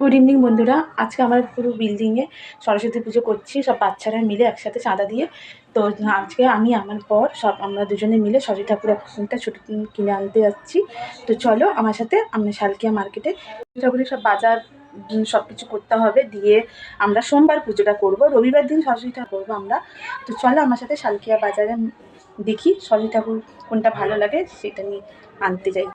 Good evening বন্ধুরা। আজকে আমার পুরো বিল্ডিংয়ে সরস্বতী পুজো করছি। সব বাচ্চারা মিলে একসাথে চাঁদা দিয়ে। তো আজকে আমি, আমার পর সব আমরা দুজনে মিলে সরস্বতী ঠাকুর একটা ছোটো কিনে আনতে যাচ্ছি। তো চলো আমার সাথে, আমরা শালকিয়া মার্কেটে ঠাকুরের সব বাজার সব কিছু করতে হবে। দিয়ে আমরা সোমবার পুজোটা করব। রবিবার দিন সরস্বতী ঠাকুর করব আমরা। তো চলো আমার সাথে শালকিয়া বাজারে দেখি সরস্বতী ঠাকুর কোনটা ভালো লাগে, সেটা নিয়ে আনতে যাই।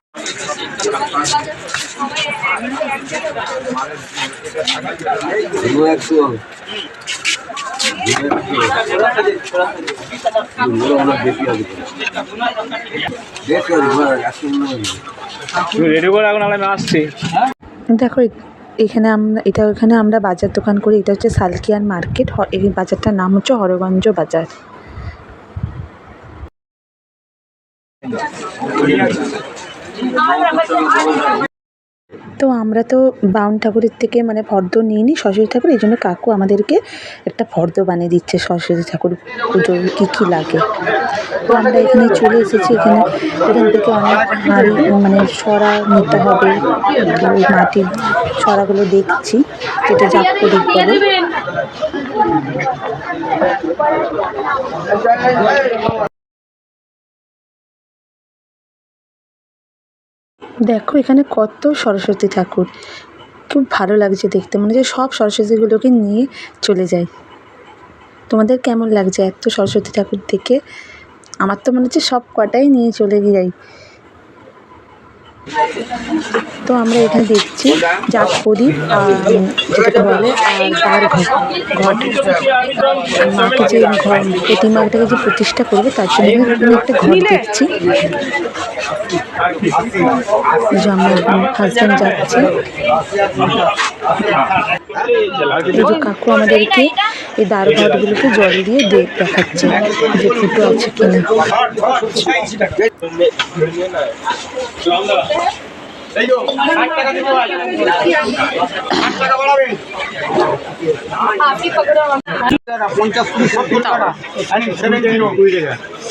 দেখো এখানে আমরা এটা এখানে আমরা বাজার দোকান করি, এটা হচ্ছে সালকিয়ান মার্কেট এই বাজারটার নাম হচ্ছে হরগঞ্জ বাজার। তো আমরা তো বাউন ঠাকুরের থেকে মানে ফর্দ নিয়ে নিই সরস্বতী ঠাকুর, এই জন্য কাকু আমাদেরকে একটা ফর্দ বানিয়ে দিচ্ছে সরস্বতী ঠাকুর পুজোর কী কী লাগে। তো আমরা এখানে চলে এসেছি, এখানে এখান থেকে অনেক মানে সরা নিতে হবে, ওই মাটির সরাগুলো দেখছি, যেটা জাপ করে বলে। দেখো এখানে কত সরস্বতী ঠাকুর। খুব ভালো লাগছে দেখতে। মনে হচ্ছে সব সরস্বতীগুলোকে নিয়ে চলে যাই। তোমাদের কেমন লাগছে এত সরস্বতী ঠাকুর দেখে? আমার তো মনে হচ্ছে সব কটাই নিয়ে চলে যাই। তো আমরা এখানে দেখছি জাপ প্রদীপ যেটাকে বলে তার মাকে যে ঘর, প্রতিমাটাকে যে প্রতিষ্ঠা করবে, তার জন্য একটা ঘর দেখছি। হাজব্যান্ড যাচ্ছে। কাকু আমাদেরকে এই দ্বার ঘটগুলোকে জল দিয়ে দে দেখাচ্ছে যে ফুটো আছে কিনা। পঞ্চাশ কুড়ি সত্তর টাকা সেভেন জিরো।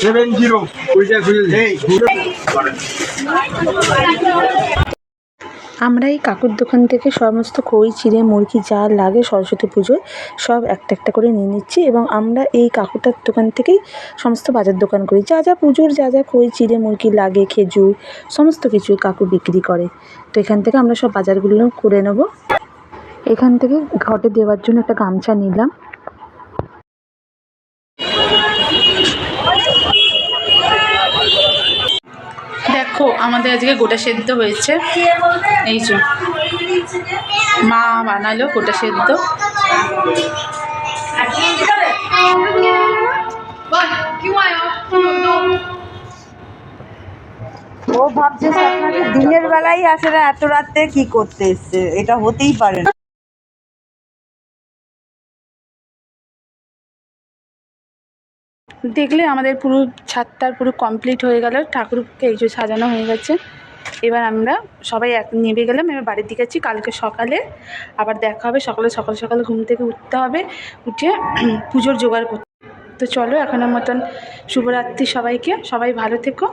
Seven zero. আমরা এই কাকুর দোকান থেকে সমস্ত খই, চিড়ে, মুরগি যা লাগে সরস্বতী পুজোয় সব একটা একটা করে নিয়ে নিচ্ছি এবং আমরা এই কাকুটার দোকান থেকেই সমস্ত বাজার দোকান করি। যা যা পুজোর যা যা খই, চিড়ে, মুরগি লাগে, খেজুর, সমস্ত কিছুই কাকু বিক্রি করে। তো এখান থেকে আমরা সব বাজারগুলো করে নেব। এখান থেকে ঘটে দেওয়ার জন্য একটা গামছা নিলাম দেখো আমাদের আজকে গোটা সেদ্ধ হয়েছে। এই যে মা বানালো গোটা সেদ্ধ। ও ভাবছে দিনের বেলায় আসে না এত রাত্রে কি করতে এসছে? এটা হতেই পারে না। দেখলে আমাদের পুরো ছাদটার পুরো কমপ্লিট হয়ে গেল, ঠাকুরকে এই যে সাজানো হয়ে গেছে। এবার আমরা সবাই এক নেমে গেলাম, এবার বাড়ির দিকে আছি কালকে সকালে আবার দেখা হবে, সকালে সকাল সকাল ঘুম থেকে উঠতে হবে, উঠে পুজোর জোগাড় করতে তো চলো, এখনের মতন শুভরাত্রি সবাইকে। সবাই ভালো থেকো।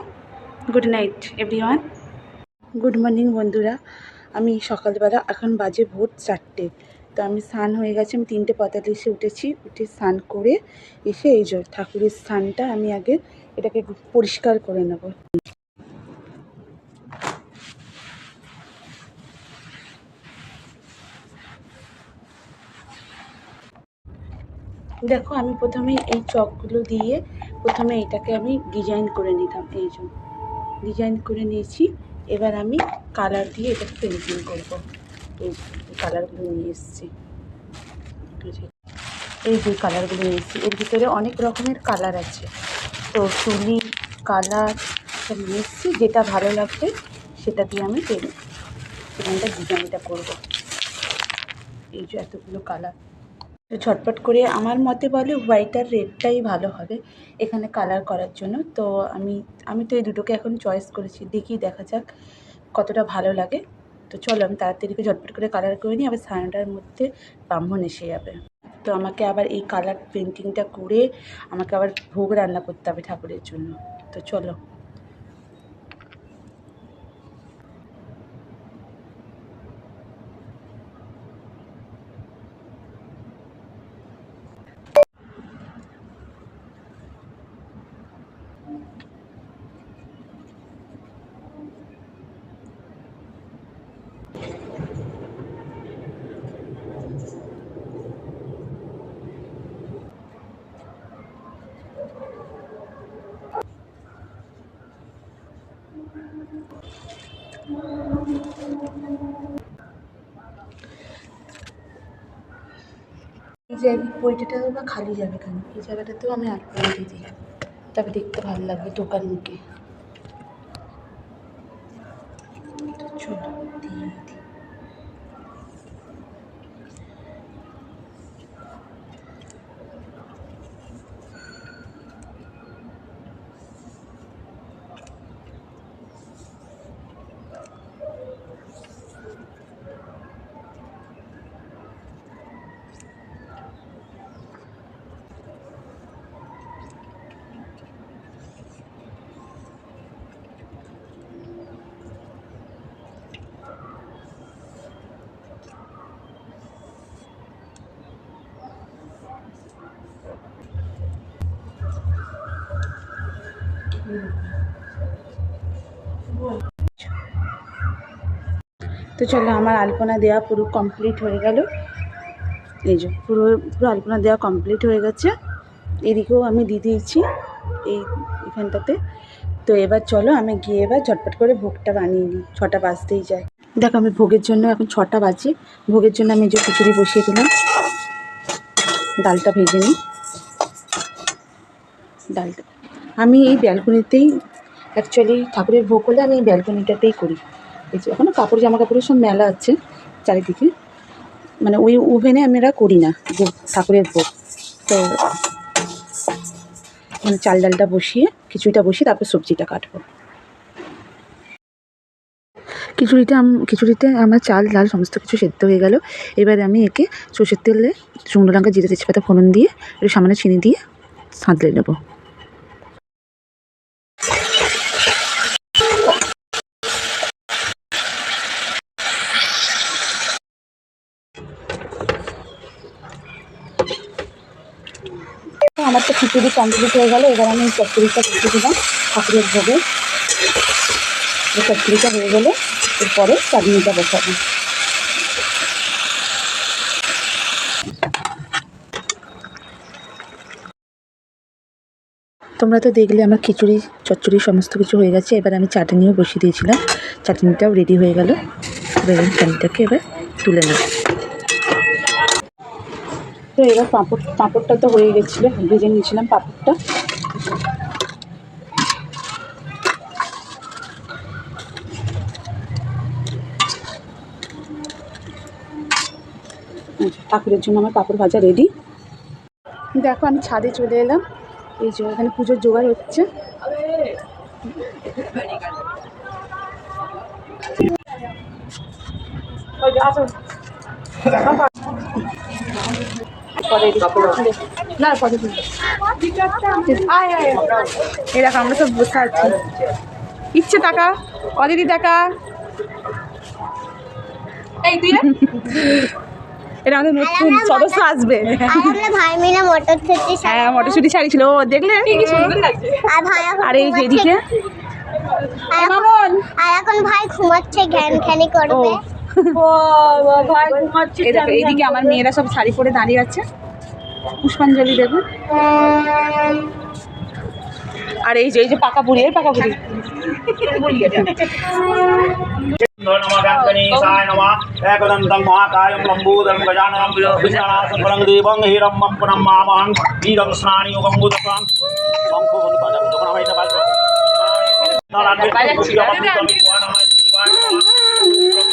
Good night everyone good morning বন্ধুরা। আমি সকালবেলা এখন বাজে ভোর চারটে। তো আমি স্নান হয়ে গেছে, আমি তিনটে পঁয়তাল্লিশে উঠেছি, উঠে স্নান করে এসে এই যে ঠাকুরের স্নানটা আমি আগে এটাকে পরিষ্কার করে নেব। দেখো, আমি প্রথমে এই চকগুলো দিয়ে প্রথমে এটাকে আমি ডিজাইন করে নিলাম এই জন্য ডিজাইন করে নিয়েছি, এবার আমি কালার দিয়ে এটাকে পেন্টিং করব। এই কালারগুলো নিয়ে এসেছি। এই যে- কালারগুলো নিয়ে এসেছি। এর ভিতরে অনেক রকমের কালার আছে। তো তুলি কালার নিয়ে এসেছি। যেটা ভালো লাগবে সেটা দিয়ে আমি পেন, পেনটা ডিজাইনটা করব। এই যে এতগুলো কালার। তো ঝটপট করে আমার মতে বলে হোয়াইট আর রেডটাই ভালো হবে এখানে কালার করার জন্য। তো আমি আমি তো এই দুটোকে এখন চয়েস করেছি। দেখি দেখা যাক কতটা ভালো লাগে। তো চলো আমি তাড়াতাড়ি করে ঝটপট করে কালার করে নিই, আবার সাড়ে নটার মধ্যে ব্রাহ্মণ এসে যাবে। তো আমাকে আবার এই কালার পেন্টিংটা করে আমাকে আবার ভোগ রান্না করতে হবে ঠাকুরের জন্য। তো চলো। জৈবিক বইটাটাও বা খালি যাবে কেন এই জায়গাটাতেও আমি আটকে দিয়ে দিই তবে দেখতে ভালো লাগবে দোকান মুখে। চলো, দিয়ে তো চলো আমার আলপনা দেওয়া পুরো কমপ্লিট হয়ে গেল। এই যে, পুরো পুরো আলপনা দেওয়া কমপ্লিট হয়ে গেছে। এদিকেও আমি দিয়ে দিয়েছি এই এখানটাতে। তো এবার চলো আমি গিয়ে এবার ঝটপট করে ভোগটা বানিয়ে নিই, ছটা বাজতেই যায়। দেখো আমি ভোগের জন্য এখন ছটা বাজে। ভোগের জন্য আমি যে খিচুড়ি বসিয়ে দিলাম। ডালটা ভেজে নিই। ডালটা আমি এই ব্যালকনিতেই অ্যাকচুয়ালি ঠাকুরের ভোগ হলে আমি এই ব্যালকনিটাতেই করি। এই যে এখনও কাপড় জামা কাপড়ের সব মেলা আছে চারিদিকে। মানে ওই ওভেনে আমরা করি না ভোগ ঠাকুরের ভোগ। তো মানে চাল ডালটা বসিয়ে, খিচুড়িটা বসিয়ে তারপর সবজিটা কাটবো। খিচুড়িটা খিচুড়িতে আমার চাল, ডাল সমস্ত কিছু সেদ্ধ হয়ে গেল। এবারে আমি একে সর্ষের তেলে শুকনো লঙ্কা, জিরে তেজপাতা, ফোড়ন দিয়ে একটু সামান্য চিনি দিয়ে সাঁতলে নেব। আমার তো খিচুড়ি কমপ্লিট হয়ে গেল, এবার আমি চচ্চড়িটা খিচুড়ি দিলাম ঠাকুরের ভোগে। চচ্চড়িটা হয়ে গেলে এরপরে চাটনিটা বসাবো। তোমরা তো দেখলে আমার খিচুড়ি, চচ্চড়ি সমস্ত কিছু হয়ে গেছে, এবার আমি চাটনিও বসিয়ে দিয়েছিলাম। চাটনিটাও রেডি হয়ে গেল। এবার চাটনিটাকে এবার তুলে নেব। তো এবার পাঁপড়, পাঁপড়টা তো হয়ে গেছিল। ভেজে নিয়েছিলাম পাঁপড়টা। ঠাকুরের জন্য আমার পাঁপড় ভাজা রেডি দেখো, আমি ছাদে চলে এলাম। এই যে, এখানে পুজোর জোগাড় হচ্ছে। পরে না পরে আয় আয় এই দেখো আমরা সব বসে আছি। ইচ্ছে টাকা অদিতি টাকা। এই তুই এটা আমাদের নতুন সদস্য আসবে। ভাই মিলে হ্যাঁ মটরশুটি শাড়ি ছিল। ও দেখলে? আর এখন এই আর ভাই ঘুমাচ্ছে খ্যানি করবে। এইদিকে আমার মেয়েরা সব শাড়ি পরে দাঁড়িয়ে আছে পুষ্পাঞ্জলি দেবে আর এই যে এই যে পাকা বুড়ি এই পাকা বুড়ি नमः नमः एकदन्तं महाकायं लम्बोदरं गजाननं विघ्ननाशं परं देवं हिरम्बं पुनं मामहं वीरं स्नानि योगं बुधं শঙ্খ বলে বাজাবো যখন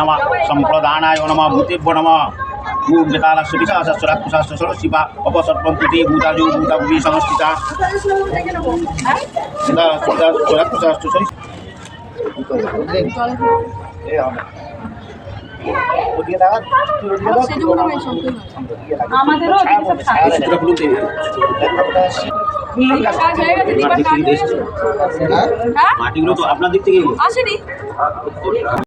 নমঃ সম্প্রদানায় নমঃ ভূতেভ্যো নমঃ। ওম বেতালস্য বিশাসস্য রাক্ষসাস্য সরস্বীপা অপসর্পন্তি তে ভূতাজু ভূতাভূমি সংস্থিতা সীতা সীতা রাক্ষসাস্য আমাদেরও মাটিগুলো তো আপনার দিক থেকে আসেনি।